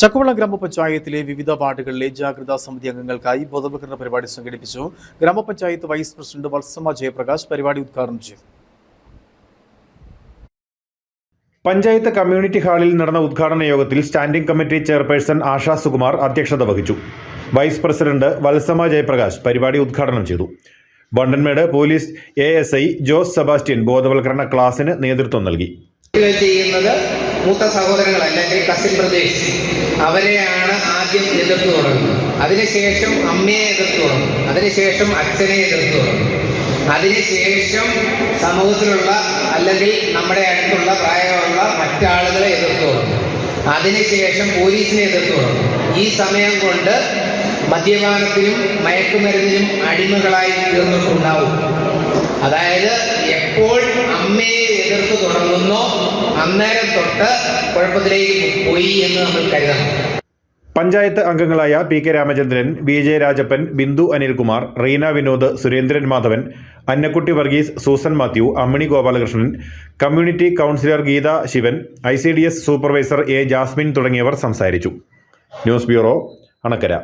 ചക്കുവള ഗ്രാമപഞ്ചായത്തിലെ വിവിധ വാർഡുകളിലെ ജാഗ്രതാ സമിതി അംഗങ്ങൾക്കായി ബോധവൽക്കരണ പരിപാടി സംഘടിപ്പിച്ചു. ഗ്രാമപഞ്ചായത്ത് വൈസ് പ്രസിഡന്റ് വത്സമ്മ ജയപ്രകാശ് പരിപാടി ഉദ്ഘാടനം ചെയ്തു പഞ്ചായത്ത് കമ്മ്യൂണിറ്റി ഹാളിൽ നടന്ന ഉദ്ഘാടന യോഗത്തിൽ standing committee chairperson Asha Sukumar അധ്യക്ഷത വഹിച്ചു. വൈസ് പ്രസിഡന്റ് വത്സമ ജയപ്രകാശ് പരിപാടി ഉദ്ഘാടനം ചെയ്തു. Vandanmedu police A S I Jose Sebastian ബോധവൽക്കരണ ക്ലാസിന് നേതൃത്വം നൽകി. ചെയ്യുന്നത് മൂത്ത സഹോദരങ്ങൾ അല്ലെങ്കിൽ കസിൻ ബ്രദേഴ്സ് അവരെയാണ് ആദ്യം എതിർത്ത് തുടങ്ങുന്നത്. അതിനുശേഷം അമ്മയെ എതിർത്ത് തുടങ്ങും അതിനുശേഷം അച്ഛനെ എതിർത്ത് തുടങ്ങും അതിനുശേഷം സമൂഹത്തിലുള്ള അല്ലെങ്കിൽ നമ്മുടെ അടുത്തുള്ള പ്രായമുള്ള മറ്റാളുകളെ എതിർത്ത് തുടങ്ങും അതിനുശേഷം പോലീസിനെ എതിർത്ത് തുടങ്ങും ഈ സമയം കൊണ്ട് മദ്യപാനത്തിനും മയക്കുമരുന്നിനും അടിമകളായി തീർന്നിട്ടുണ്ടാവും. അതായത് അമ്മയെ എതിർത്ത് തുടങ്ങുന്നോ. അന്നേരം തൊട്ട് കുഴപ്പത്തിലേക്ക് പോയി എന്ന് നമ്മൾ കരുതണം. പഞ്ചായത്ത് അംഗങ്ങളായ P K Ramachandran V J Rajappan Bindu Anilkumar Reena Vinod Surendran Madhavan Annakutty Varghese Susan Mathew Ammini Gopalakrishnan community counsellor Geetha Sivan I supervisor A Jasmine തുടങ്ങിയവർ സംസാരിച്ചു. News bureau Anakkara.